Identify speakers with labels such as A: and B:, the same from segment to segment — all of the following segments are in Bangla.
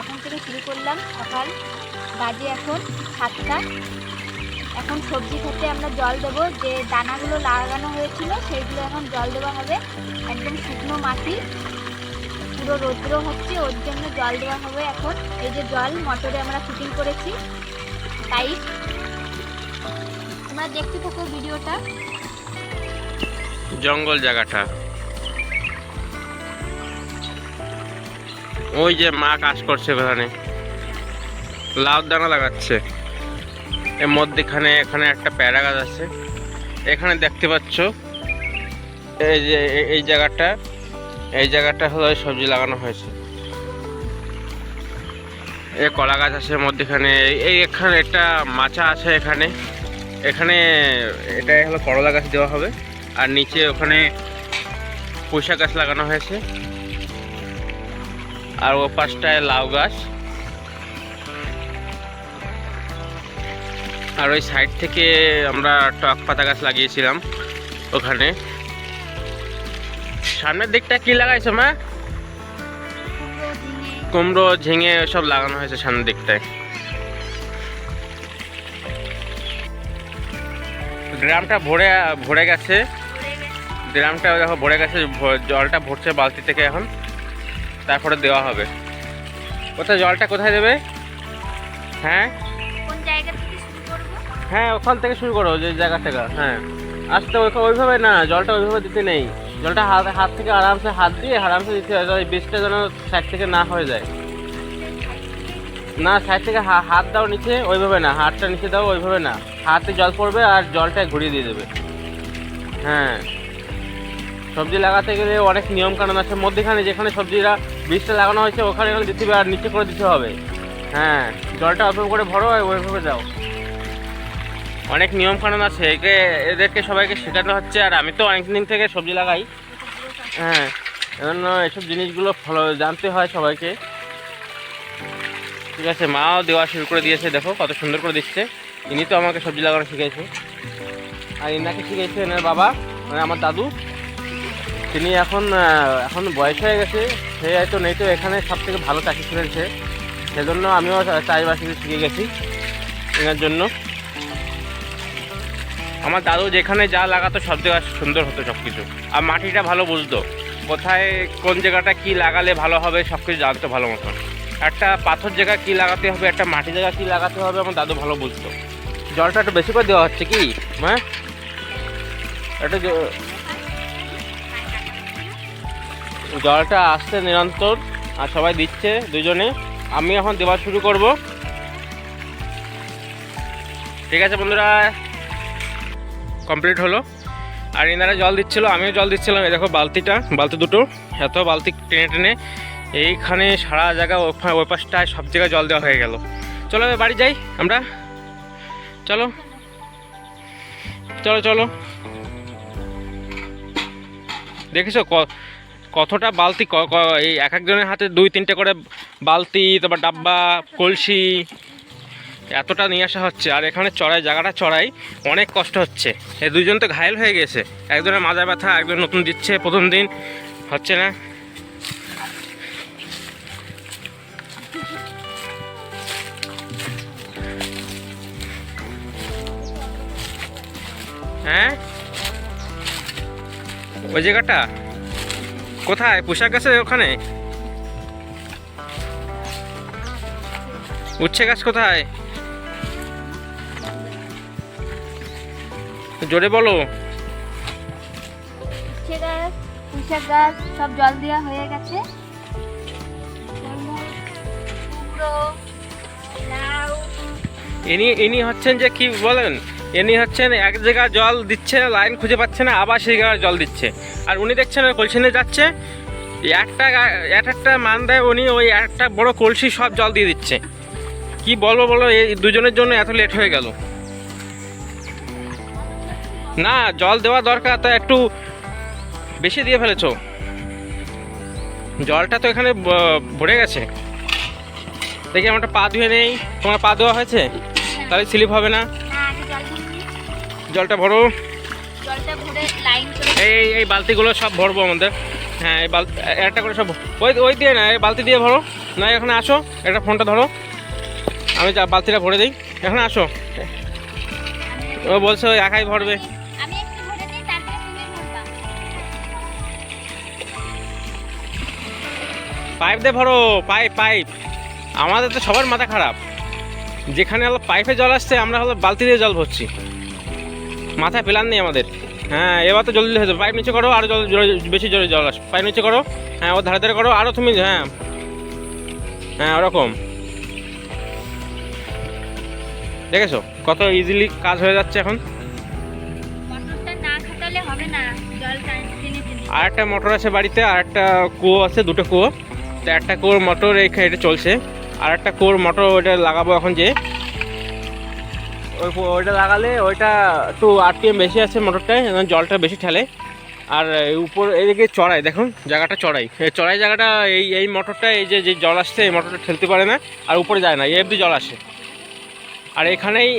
A: এখন থেকে শুরু করলাম সকাল বাজে এখন সাতটা। এখন সবজি খেতে আমরা জল দেবো। যে দানাগুলো লাগানো হয়েছিল, সেইগুলো এখন জল দেওয়া হবে। একদম শুকনো মাটি। পুরো রৌদ্র হচ্ছে, ওর জন্য জল দেওয়া হবে এখন। এই যে জল, মোটরে আমরা ফিটিং করেছি। তাই তোমরা দেখতে থাকো ভিডিওটা।
B: জঙ্গল জায়গাটা। ওই যে মা কাজ করছে ওখানে লাউ দানা লাগাচ্ছে। এর মধ্যেখানে এখানে একটা প্যারা গাছ আছে। এখানে দেখতে পাচ্ছ, এই যে এই জায়গাটা এই জায়গাটা হলো সবজি লাগানো হয়েছে। এ কলা গাছ আছে মধ্যেখানে। এই- এখানে একটা মাচা আছে এখানে। এখানে এটা হলো করলা গাছ দেওয়া হবে। আর নিচে ওখানে পুঁইশাক গাছ লাগানো হয়েছে। আর ও পাশটায় লাউ গাছ। আর ওই সাইড থেকে আমরা টক পাতা গাছ লাগিয়েছিলাম ওখানে। সামনের দিকটা কি লাগাইছো মা? কুমড়ো ঝিঙে সব লাগানো হয়েছে সামনের দিকটায়। ড্রামটা ভরে ভরে গেছে। ড্রামটা দেখো ভরে গেছে জলটা ভরছে বালতি থেকে এখন। তারপরে দেওয়া হবে। কোথায় জলটা কোথায় দেবে? হ্যাঁ? হ্যাঁ ওখান থেকে শুরু করো যে জায়গা থেকে হ্যাঁ। আসতে ওই- ওইভাবে না জলটা ওইভাবে দিতে নেই। জলটা হাত হাত থেকে আরামসে হাত দিয়ে আরামসে দিতে হয় ওই বীজটা যেন সাইড থেকে না হয়ে যায়। না সাইড থেকে হাত দাও নিচে ওইভাবে না হাতটা নিচে দাও ওইভাবে না। হাতে জল পড়বে আর জলটা ঘুরিয়ে দিয়ে দেবে। হ্যাঁ। সবজি লাগাতে গেলে অনেক নিয়ম কানুন আছে। মধ্যেখানে যেখানে সবজিরা বীজটা লাগানো হয়েছে, ওখানে এখানে দিতে হবে আর নিচে করে দিতে হবে। হ্যাঁ জলটা অল্প করে ভরো আর ওইভাবে দাও। অনেক নিয়ম কানুন আছে, একে, এদেরকে সবাইকে শেখানো হচ্ছে আর আমি তো অনেক দিন থেকে সবজি লাগাই। হ্যাঁ এজন্য এসব জিনিসগুলো ফলো, জানতে হয় সবাইকে। ঠিক আছে, মাও দেওয়া শুরু করে দিয়েছে, দেখো কত সুন্দর করে দিচ্ছে। ইনি তো আমাকে সবজি লাগানো শিখেছে আর ইনাকে শিখেছে এনার বাবা মানে আমার দাদু। তিনি এখন এখন বয়স হয়ে গেছে। সে হয়তো নেই তো, এখানে সব থেকে ভালো চাকরি ছিলেন সেজন্য আমিও চাষবাস শিখে গেছি এনার জন্য। আমার দাদু যেখানে যা লাগাতো, সব জায়গা সুন্দর হতো সব কিছু আর মাটিটা ভালো বুঝতো। কোথায়, কোন জায়গাটা কি লাগালে ভালো হবে সব কিছু জানতো ভালো মতন। একটা পাথর জায়গা কি লাগাতে হবে, একটা মাটি জায়গা কি লাগাতে হবে, আমার দাদু ভালো বুঝতো। জলটা একটু বেশি করে দেওয়া হচ্ছে কি? হ্যাঁ? একটু জ- জলটা আসছে নিরন্তর, আর সবাই দিচ্ছে দুজনে। আমি এখন দেওয়া শুরু করব। ঠিক আছে বন্ধুরা, কমপ্লিট হলো। আর এনারা জল দিচ্ছিল, আমিও জল দিচ্ছিলাম, এই দেখো বালতিটা, বালতি দুটো, এত বালতি টেনে টেনে। এইখানে সারা জায়গা ওই পাশটায় সব জায়গায় জল দেওয়া হয়ে গেল। চলো বাড়ি যাই আমরা। চলো। চলো চলো। দেখেছ কতটা বালতি? এই এক একজনের হাতে দুই, তিনটে করে বালতি, তারপর ডাব্বা, কলসি, এতটা নিয়ে আসা হচ্ছে। আর এখানে চড়াই, জায়গাটা চড়াই অনেক কষ্ট হচ্ছে। এই দুজন তো ঘায়ল হয়ে গেছে। একজনের মাজা ব্যথা, একজন নতুন দিচ্ছে, প্রথম দিন হচ্ছে না। হ্যাঁ? ওই জায়গাটা? কোথায়? পোশাক আছে ওখানে? উচ্ছে গাছ কোথায়? জোরে বলো।
A: উচ্ছে গাছ পুঁইশাক গাছ সব জল দেওয়া হয়ে গেছে। কুমড়ো লাউ।
B: ইনি ইনি হচ্ছেন যে কি বলেন? ইনি হচ্ছেন এক জায়গায় জল দিচ্ছে লাইন খুঁজে পাচ্ছে না আবার সেই জায়গায় জল দিচ্ছে। আর উনি দেখছেন ওই কলসিনে যাচ্ছে একটা এক একটা মান দেয় উনি ওই একটা বড় কলসি সব জল দিয়ে দিচ্ছে। কি বলব বলো এই দুজনের জন্য এত লেট হয়ে গেল। না জল দেওয়া দরকার তা একটু বেশি দিয়ে ফেলেছো। জলটা তো এখানে ভরে গেছে। দেখি আমারটা পা ধুয়ে নেই। তোমার পা ধোয়া হয়েছে? তাহলে স্লিপ হবে না। জলটা ভরো। এই এই- বালতিগুলো সব ভরবো আমাদের। হ্যাঁ এই বালতি একটা করে সব ওই ওই দিয়ে না এই বালতি দিয়ে ভরো। না এখানে আসো একটা ফোনটা ধরো। আমি যা বালতিটা ভরে দিই। এখানে আসো। ও বলছে ওই একাই ভরবা। পাইপ দিয়ে ভরো পাইপ পাইপ। আমাদের তো সবার মাথা খারাপ। যেখানে হলো পাইপে জল আসছে আমরা হলো বালতি দিয়ে জল ভরছি। মাথায় প্ল্যান নেই আমাদের। হ্যাঁ এবার তো জলদি হয়ে যাবে। পাইপ নিচে করো আরও জল বেশি জোরে জল আসবে। পাইপ নিচে করো। হ্যাঁ ও ধারে ধারে করো। আরও তুমি হ্যাঁ। হ্যাঁ ওরকম। দেখেছ? কত ইজিলি কাজ হয়ে যাচ্ছে এখন? আর একটা মোটর আছে বাড়িতে আর একটা কুয়ো আছে দুটো কুয়ো। তো একটা কুয়োর মোটর এইখানে এটা চলছে। আর একটা কুয়োর মোটর ওইটা লাগাবো এখন যে ওই ওইটা লাগালে ওইটা একটু আরপিএম বেশি আছে মোটরটায় জলটা বেশি ঠেলে। আর এই উপর, এদিকে চড়াই, দেখুন, জায়গাটা চড়াই। চড়াই জায়গাটা, এই এই মোটরটা এই যে যে জল আসছে, এই মোটরটা ঠেলতে পারে না, আর উপরে যায় না, এই অবধি জল আসে। আর এখানেই,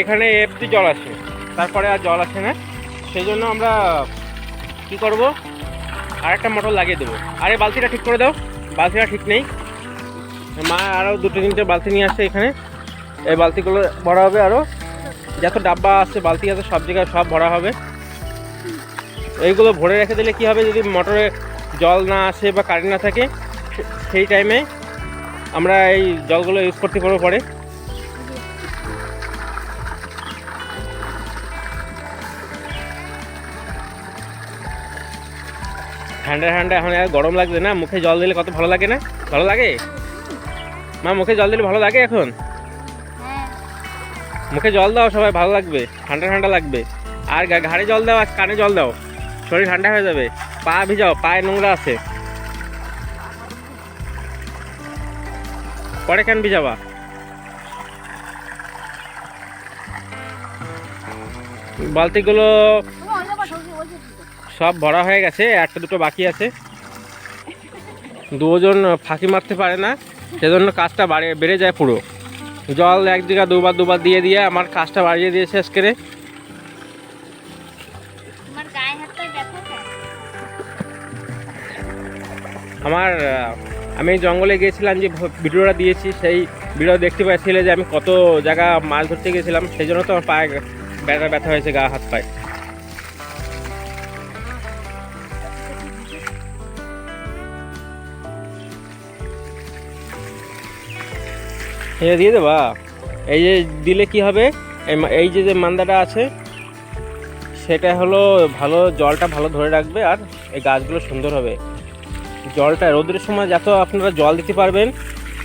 B: এখানে এই অবধি জল আসে, তারপরে আর জল আসে না। সেই জন্য আমরা কি করব? আর একটা মোটর লাগিয়ে দেবো। আরে, বালতিটা ঠিক করে দাও, বালতিটা ঠিক নেই। মা আরও দুটো, তিনটে বালতি নিয়ে আসছে এখানে। এই বালতিগুলো ভরা হবে আরও যত ডাব্বা আছে, বালতি আছে, সব জায়গায় সব ভরা হবে। এইগুলো ভরে রেখে দিলে কি হবে, যদি মোটরে জল না আসে বা কারেন্ট না থাকে, সেই টাইমে আমরা এই জলগুলো ইউজ করতে পারব পরে। ঠান্ডা ঠান্ডা, এখন আর গরম লাগছে না, মুখে জল দিলে কত ভালো লাগে না? ভালো লাগে? মা, মুখে জল দিলে ভালো লাগে এখন? মুখে জল দাও সবাই, ভালো লাগবে, ঠান্ডা ঠান্ডা লাগবে। আর ঘাড়ে জল দাও আর কানে জল দাও, শরীর ঠান্ডা হয়ে যাবে। পা ভিজাও, পায়ে নোংরা আছে। পরে কেন ভিজাবা? বালতিগুলো সব ভরা হয়ে গেছে, একটা দুটো বাকি আছে। দুজন ফাঁকি মারতে পারে না, সেজন্য কাজটা বাড়ে বেড়ে যায় পুরো। জল এক জায়গা দুবার দুবার দিয়ে দিয়ে আমার কাজটা বাড়িয়ে
A: দিয়ে শেষ কেন?
B: আমার আমি জঙ্গলে গিয়েছিলাম যে ভিডিওটা দিয়েছি সেই ভিডিও দেখতে পাচ্ছিলে যে আমি কত জায়গা মাছ ধরতে গেছিলাম সেই জন্য তো আমার পায়ে ব্যথা ব্যথা হয়েছে গা হাত পায়ে এটা দিয়ে দেবা। এই যে দিলে কি হবে? এই যে যে মান্দাটা আছে, সেটা হলো ভালো জলটা ভালো ধরে রাখবে আর এই গাছগুলো সুন্দর হবে। জলটা রোদের সময় যত আপনারা জল দিতে পারবেন,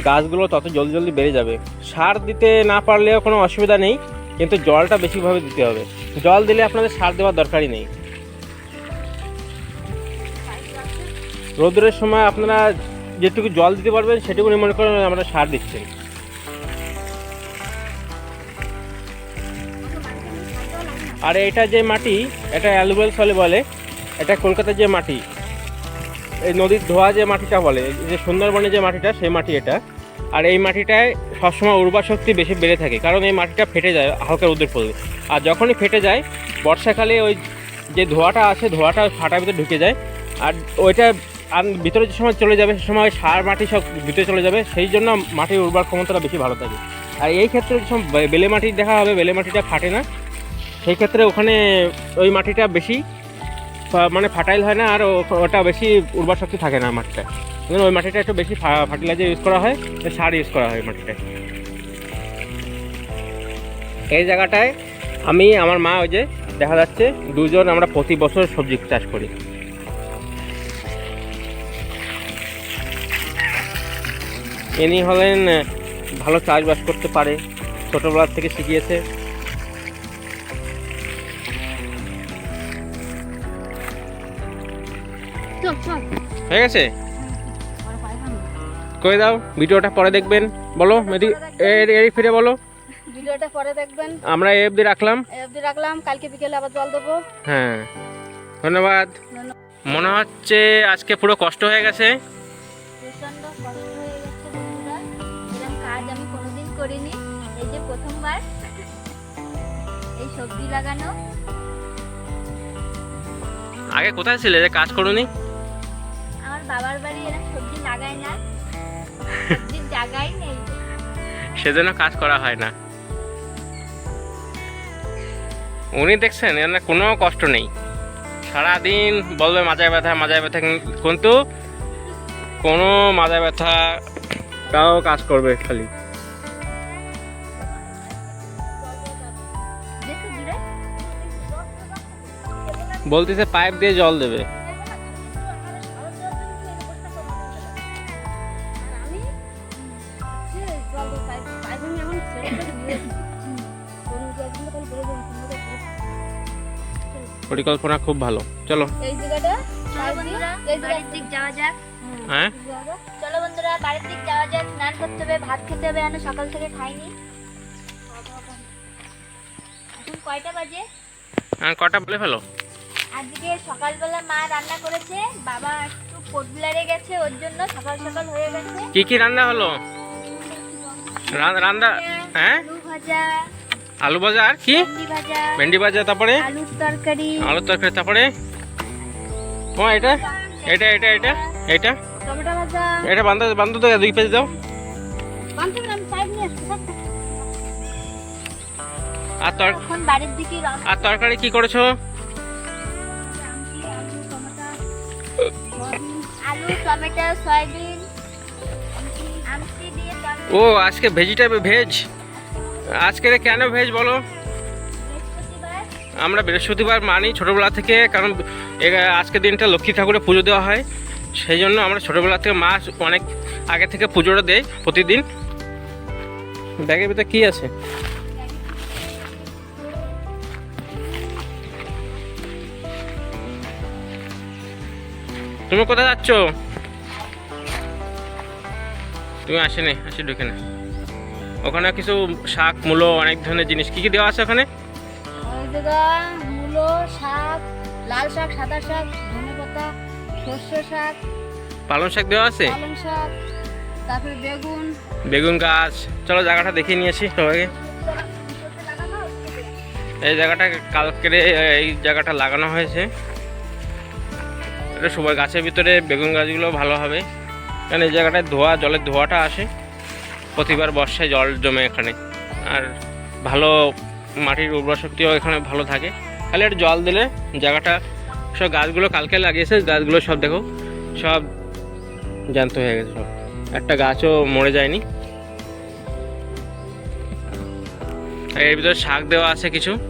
B: গাছগুলো তত জলদি জলদি বেড়ে যাবে। সার দিতে না পারলেও কোনো অসুবিধা নেই, কিন্তু জলটা বেশিভাবে দিতে হবে। জল দিলে আপনাদের সার দেওয়ার দরকারই নেই। রোদের সময় আপনারা যেটুকু জল দিতে পারবেন সেটুকু মনে করেন আমরা সার দিচ্ছেন আর এটা যে মাটি, এটা অ্যালুবেল সলে বলে, এটা কলকাতার যে মাটি, এই নদীর ধোয়া যে মাটিটা বলে যে সুন্দরবনে যে মাটিটা, সেই মাটি এটা। আর এই মাটিটায় সবসময় উর্বর শক্তি বেশি বেড়ে থাকে, কারণ এই মাটিটা ফেটে যায় হালকা রোদের পড়লে আর যখনই ফেটে যায়, বর্ষাকালে ওই যে ধোয়াটা আছে ধোয়াটা ফাটার ভিতরে ঢুকে যায়। আর ওইটা আর ভিতরে যে সময় চলে যাবে, সে সময় সার মাটি সব ভিতরে চলে যাবে, সেই জন্য মাটির উর্বর ক্ষমতাটা বেশি ভালো থাকে। আর এই ক্ষেত্রে বেলে মাটি দেখা হবে, বেলে মাটিটা ফাটে না সেই ক্ষেত্রে ওখানে ওই মাটিটা বেশি মানে ফার্টাইল হয় না, আর ওটা বেশি উর্বর শক্তি থাকে না মাটিটা ওই মাটিটা একটু বেশি ফার্টিলাইজার ইউজ করা হয়, সার ইউজ করা হয় মাটিটায় এই জায়গাটায় আমি, আমার মা ওই যে দেখা যাচ্ছে, দুজন আমরা প্রতি বছর সবজি চাষ করি। ইনি হলেন, ভালো চাষবাস করতে পারে ছোটোবেলার থেকে শিখিয়েছে। হয়ে গেছে? করে দাও ভিডিওটা পরে দেখবেন। বলো এদিকে এ- ফিরে বলো।
A: ভিডিওটা পরে দেখবেন।
B: আমরা এই অবধি রাখলাম।
A: এই অবধি রাখলাম কালকে বিকেলে আবার জল দেবো।
B: হ্যাঁ। ধন্যবাদ। মনে হচ্ছে আজকে পুরো কষ্ট হয়ে গেছে।
A: প্রচণ্ড কষ্ট হয়ে গেছে বন্ধুরা। এরকম কাজ আমি কোনোদিন করিনি। এই যে প্রথমবার এই সবজি লাগানো।
B: আগে কোথায় ছিলে যে কাজ করুনি?
A: বাবার বাড়ি এরা সবজি লাগায় না। নেই।
B: সেজন্য কাজ করা হয় না। উনি দেখছেন এনার কোনো কষ্ট নেই। সারাদিন বলবে মাজায় ব্যথা মাজায় ব্যথা, কিন্তু কোনো মাজায় ব্যথা তাও কাজ করবে খালি। বলতেছে পাইপ দিয়ে জল দেবে। পরিকল্পনা খুব ভালো। চলো।
A: এই জায়গাটা চলো বন্ধুরা বাড়ির দিক যাওয়া যাক।
B: হ্যাঁ?
A: চলো বন্ধুরা বাড়ির দিক যাওয়া যাক স্নান করতে হবে ভাত খেতে হবে আমি সকাল থেকে খাইনি। এখন কয়টা বাজে?
B: হ্যাঁ কটা বলে ফেলো।
A: আজকে সকালবেলা মা রান্না করেছে বাবা একটু পোটবিলারে গেছে ওর জন্য সকাল সকাল হয়ে গেছে।
B: কি কি রান্না হলো? রা- রান্না হ্যাঁ?
A: আলু ভাজা
B: আর কি?
A: ভেন্ডি ভাজা
B: তারপরে?
A: আলুর তরকারি।
B: আলুর তরকারি তারপরে? ও এটা? এটা এটা এটা? এটা? এটা বান্ধব বান্ধব দাও দুই পেজ দাও। আর তর আর তরকারি কি করেছ?
A: আলু টমেটো সয়াবিন,
B: ও, আজকে ভেজিটেবল ভেজ আজকে কেন ভেজ বলো? আমরা বৃহস্পতিবার মানি ছোটোবেলা থেকে, কারণ আজকের দিনটা লক্ষ্মী ঠাকুরের পুজো দেওয়া হয়। সেই জন্য আমরা ছোটোবেলা থেকে মাছ অনেক আগে থেকে পুজোটা দেয় প্রতিদিন। ব্যাগের ভিতরে কী আছে? তুমি কোথায় যাচ্ছ? তুমি আসেনি আসি ঢুকে না ওখানে কিছু শাক মূলো অনেক ধরনের জিনিস। কি কি দেওয়া আছে ওখানে?
A: মূলো শাক লাল শাক সাদা শাক ধনে পাতা শস্য শাক।
B: পালং শাক দেওয়া আছে?
A: পালং শাক তারপরে বেগুন।
B: বেগুন গাছ। চলো জায়গাটা দেখিয়ে নিয়েছি সবাইকে। এই জায়গাটা কালকে এই জায়গাটা লাগানো হয়েছে। এটা সবাই গাছের ভিতরে বেগুন গাছগুলো ভালো হবে। কারণ এই জায়গাটায় ধোয়া, জলের ধোয়াটা আসে। প্রতিবার বর্ষায় জল জমে এখানে। আর ভালো মাটির উর্বর শক্তিও এখানে ভালো থাকে। খালি একটু জল দিলে জায়গাটা, সব গাছগুলো কালকে লাগিয়েছে, গাছগুলো সব দেখো, সব জ্যান্ত হয়ে গেছে সব। একটা গাছও মরে যায়নি। এর ভিতরে শাক দেওয়া আছে কিছু।